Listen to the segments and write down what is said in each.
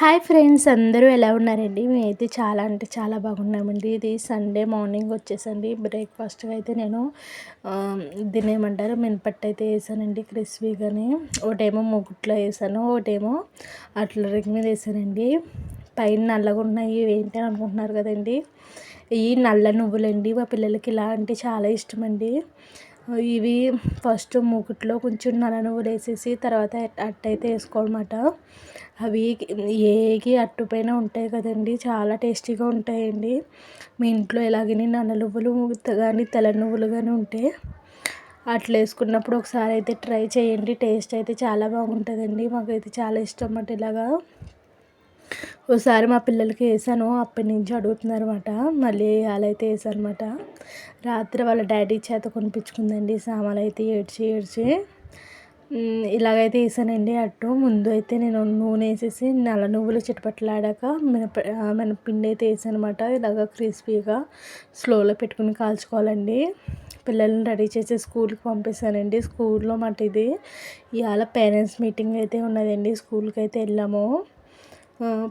Hi friends అందరూ ఎలా ఉన్నారండి? మేమైతే చాలా అంటే చాలా బాగున్నామండి. ఇది సండే మార్నింగ్ వచ్చేసండి. బ్రేక్ఫాస్ట్గా అయితే నేను తినేయమంటారు మినపట్టు అయితే వేసానండి క్రిస్పీగాని ఒకటేమో ముగుట్లో వేసాను ఒకటేమో అట్ల రింగ్ మీద వేసానండి. పైన నల్లగా ఉన్నాయి ఏంటి అని అనుకుంటున్నారు కదండి? ఈ నల్ల నువ్వులండి మా పిల్లలకి ఇలా అంటే చాలా ఇష్టం అండి ఇవి ఫస్ట్ మూకుట్లో కొంచెం నల్ల నువ్వులు వేసేసి తర్వాత అట్టయితే వేసుకోవాలన్నమాట. అవి ఏగి అట్టు పైన ఉంటాయి కదండి. చాలా టేస్టీగా ఉంటాయండి. మీ ఇంట్లో ఎలాగని నల్ల నువ్వులు కానీ తెల్ల నువ్వులు కానీ ఉంటే అట్లా వేసుకున్నప్పుడు ఒకసారి అయితే ట్రై చేయండి. టేస్ట్ అయితే చాలా బాగుంటుందండి. మాకైతే చాలా ఇష్టం అన్నమాట ఇలాగా. ఒకసారి మా పిల్లలకి వేసాను. అప్పటి నుంచి అడుగుతున్నారు అనమాట మళ్ళీ వేయాలైతే వేసాను అనమాట రాత్రి వాళ్ళ డాడీ చేత కొనిపించుకుందండి. సామాన్లు అయితే ఏడ్చి ఏడ్చి. ఇలాగైతే వేసానండి అట్టు. ముందు అయితే నేను నూనె వేసేసి నల్ల నువ్వులు చిటపట్లాడాక మినప మినపిండి అయితే వేసాను అనమాట ఇలాగ క్రిస్పీగా స్లోలో పెట్టుకుని కాల్చుకోవాలండి. పిల్లల్ని రెడీ చేసి స్కూల్కి పంపిస్తానండి. స్కూల్లో మాట ఇది ఇవాళ పేరెంట్స్ మీటింగ్ అయితే ఉన్నదండి. స్కూల్కి అయితే వెళ్ళాము.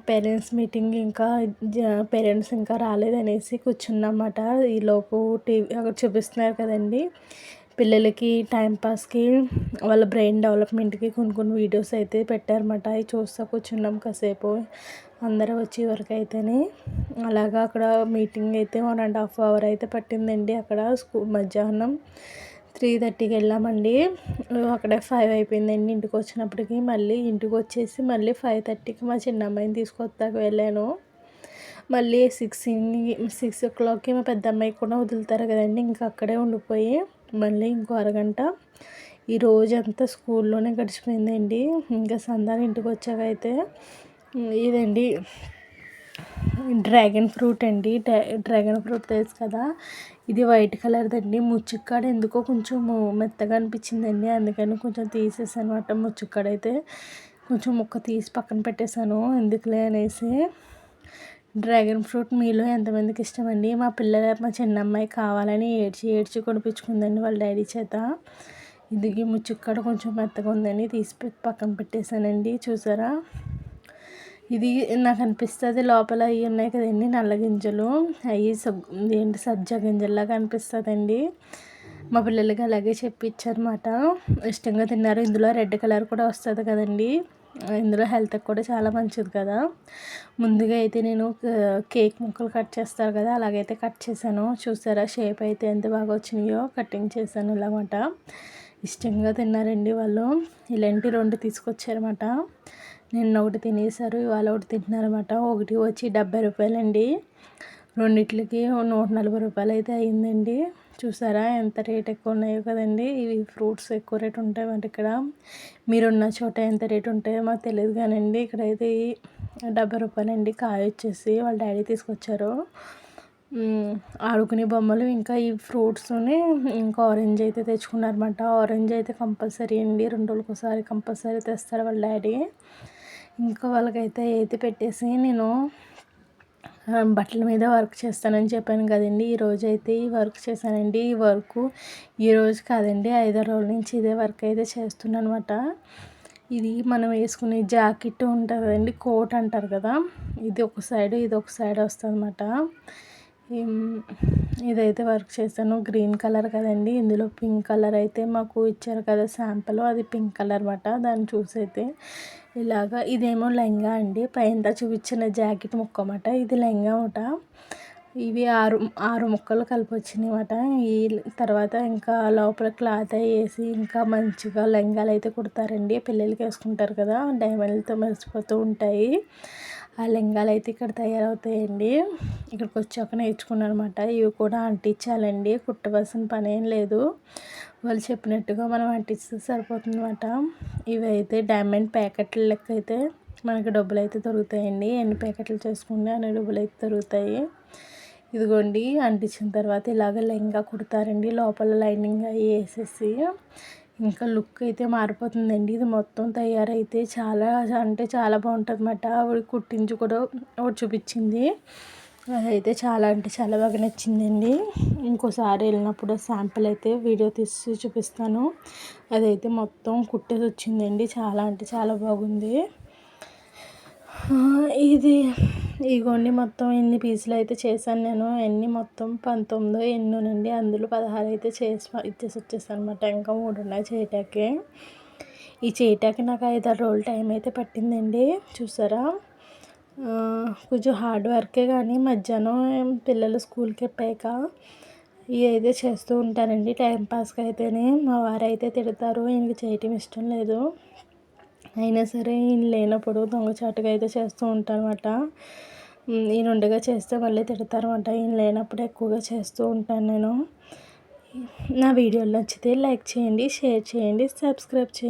పేరెంట్స్ మీటింగ్ ఇంకా పేరెంట్స్ ఇంకా రాలేదనేసి కూర్చున్నమాట ఈలోపు టీవీ అక్కడ చూపిస్తున్నారు కదండి. పిల్లలకి టైంపాస్కి వాళ్ళ బ్రెయిన్ డెవలప్మెంట్కి కొన్ని కొన్ని వీడియోస్ అయితే పెట్టారన్నమాట. అవి చూస్తూ కూర్చున్నాం కాసేపు. అందరూ వచ్చే వరకు అయితేనే. అలాగా అక్కడ మీటింగ్ అయితే వన్ అండ్ హాఫ్ అవర్ అయితే పట్టిందండి అక్కడ స్కూల్ మధ్యాహ్నం త్రీ థర్టీకి వెళ్ళామండి. అక్కడ ఫైవ్ అయిపోయిందండి ఇంటికి వచ్చినప్పటికి. మళ్ళీ ఇంటికి వచ్చేసి మళ్ళీ ఫైవ్ థర్టీకి మా చిన్న అమ్మాయిని తీసుకొస్తాక వెళ్ళాను. మళ్ళీ సిక్స్ సిక్స్ ఓ క్లాక్కి మా పెద్ద అమ్మాయి కూడా వదులుతారు కదండి. ఇంకా అక్కడే ఉండిపోయి మళ్ళీ ఇంకో అరగంట. ఈ రోజంతా స్కూల్లోనే గడిచిపోయిందండి. ఇంకా సందాలు ఇంటికి వచ్చాక అయితే ఇదండి డ్రాగన్ ఫ్రూట్ అండి. డ్రాగన్ ఫ్రూట్ తెలుసు కదా? ఇది వైట్ కలర్దండి. ముచ్చుక్కాడ ఎందుకో కొంచెం మెత్తగా అనిపించిందండి. అందుకని కొంచెం తీసేసాను అనమాట ముచ్చుక్కాడ అయితే కొంచెం ముక్క తీసి పక్కన పెట్టేశాను. ఎందుకులే అనేసి. డ్రాగన్ ఫ్రూట్ మీలో ఎంతమందికి ఇష్టమండి? మా పిల్లల మా చిన్న అమ్మాయి కావాలని ఏడ్చి ఏడ్చి కొనిపించుకుందండి వాళ్ళ డాడీ చేత. ఇదిగి ముచ్చుక్కడ కొంచెం మెత్తగా ఉందని తీసి పక్కన పెట్టేశానండి. చూసారా? ఇది నాకు అనిపిస్తుంది లోపల అవి ఉన్నాయి కదండి నల్ల గింజలు. అవి సబ్ ఏంటి సబ్జా గింజల్లాగా అనిపిస్తుందండి. మా పిల్లలకి అలాగే చెప్పించారన్నమాట ఇష్టంగా తిన్నారు ఇందులో రెడ్ కలర్ కూడా వస్తుంది కదండి. ఇందులో హెల్త్కి కూడా చాలా మంచిది కదా. ముందుగా అయితే నేను కేక్ ముక్కలు కట్ చేస్తారు కదా అలాగైతే కట్ చేశాను. చూసారా షేప్ అయితే ఎంత బాగా వచ్చినాయో కటింగ్ చేశాను ఇలాగమాట ఇష్టంగా తిన్నారండి వాళ్ళు. ఇలాంటి రెండు తీసుకొచ్చారన్నమాట. నిన్న ఒకటి తినేసారు ఇవాళ ఒకటి తింటున్నారన్నమాట. ఒకటి వచ్చి డెబ్బై రూపాయలండి. రెండిట్లకి నూట నలభై రూపాయలు అయితే అయిందండి. చూసారా? ఎంత రేట్ ఎక్కువ ఉన్నాయో కదండి. ఇవి ఫ్రూట్స్ ఎక్కువ రేట్ ఉంటాయి మరి ఇక్కడ. మీరున్న చోట ఎంత రేట్ ఉంటాయో మాకు తెలియదు కానండి. ఇక్కడైతే డెబ్బై రూపాయలండి కాయ వచ్చేసి వాళ్ళ డాడీ తీసుకొచ్చారు. ఆడుకునే బొమ్మలు ఇంకా ఈ ఫ్రూట్స్ని ఇంకా ఆరెంజ్ అయితే తెచ్చుకున్నారన్నమాట. ఆరెంజ్ అయితే కంపల్సరీ అండి. రెండు రోజులకి ఒకసారి కంపల్సరీ తెస్తారు వాళ్ళ డాడీ. ఇంకా వాళ్ళకైతే అయితే పెట్టేసి నేను బట్టల మీద వర్క్ చేస్తానని చెప్పాను కదండి. ఈరోజు అయితే ఈ వర్క్ చేశానండి. ఈ వర్క్ ఈరోజు కాదండి ఐదో రోజుల నుంచి ఇదే వర్క్ అయితే చేస్తున్నాను అనమాట ఇది మనం వేసుకునే జాకెట్ ఉంటుంది కోట్ అంటారు కదా ఇది ఒక సైడ్ ఇది ఒక సైడ్ వస్తుంది అనమాట ఇదైతే వర్క్ చేశాను. గ్రీన్ కలర్ కదండి. ఇందులో పింక్ కలర్ అయితే మాకు ఇచ్చారు కదా శాంపుల్. అది పింక్ కలర్ అనమాట దాన్ని చూసి అయితే ఇలాగా ఇదేమో లెంగా అండి. పైన చూపించిన జాకెట్ ముక్క అన్నమాట ఇది లెంగా అన్నమాట ఇవి ఆరు ఆరు ముక్కలు కలిపి వచ్చినాయి ఈ తర్వాత ఇంకా లోపల క్లాత్ వేసి ఇంకా మంచిగా లెంగాలు అయితే కుడతారండి. పిల్లలకి వేసుకుంటారు కదా. డైమండ్లతో మెరిసిపోతూ ఉంటాయి. ఆ లింగాలు అయితే ఇక్కడ తయారవుతాయండి. ఇక్కడికి వచ్చాక నేర్చుకున్నాను అనమాట ఇవి కూడా అంటించాలండి. కుట్టవలసిన పని ఏం లేదు. వాళ్ళు చెప్పినట్టుగా మనం అంటిస్తే సరిపోతుందన్నమాట. ఇవి అయితే డైమండ్ ప్యాకెట్ల లెక్క అయితే మనకి డబ్బులు అయితే దొరుకుతాయండి. ఎన్ని ప్యాకెట్లు చేసుకుంటే అన్ని డబ్బులు అయితే దొరుకుతాయి. ఇదిగోండి అంటించిన తర్వాత ఇలాగ లెంగా కుడతారండి. లోపల లైనింగ్ అవి వేసేసి ఇంకా లుక్ అయితే మారిపోతుందండి. ఇది మొత్తం తయారైతే చాలా అంటే చాలా బాగుంటుంది అన్నమాట ఆవిడ కుట్టించి కూడా ఒకటి చూపించింది. అదైతే చాలా అంటే చాలా బాగా నచ్చిందండి. ఇంకోసారి వెళ్ళినప్పుడు శాంపుల్ అయితే వీడియో తీసి చూపిస్తాను. అదైతే మొత్తం కుట్టేసి వచ్చిందండి. చాలా అంటే చాలా బాగుంది. ఇది ఇగోండి మొత్తం ఎన్ని పీసులు అయితే చేశాను నేను ఎన్ని మొత్తం పంతొమ్మిదో ఎన్నోనండి అందులో పదహారు అయితే చేసి ఇచ్చేసి వచ్చేసాను అనమాట ఇంకా మూడు ఉన్నాయి చేయటానికి ఈ చేయటానికి నాకు ఐదారు రోజులు టైం అయితే పట్టిందండి చూసారా? కొంచెం హార్డ్ వర్కే కానీ మధ్యాహ్నం పిల్లలు స్కూల్కి ఎప్పాక ఇవి అయితే చేస్తూ ఉంటానండి టైంపాస్కి అయితేనే. మా వారు అయితే తిడతారు ఇంక చేయటం ఇష్టం లేదు. అయినా సరే ఈయన లేనప్పుడు దొంగచాటుగా అయితే చేస్తూ ఉంటాను అనమాట ఈయన ఉండగా చేస్తే మళ్ళీ తిడతారన్నమాట. ఈయన లేనప్పుడు ఎక్కువగా చేస్తూ ఉంటాను నేను. నా వీడియోలు నచ్చితే లైక్ చేయండి షేర్ చేయండి సబ్స్క్రైబ్ చేయండి.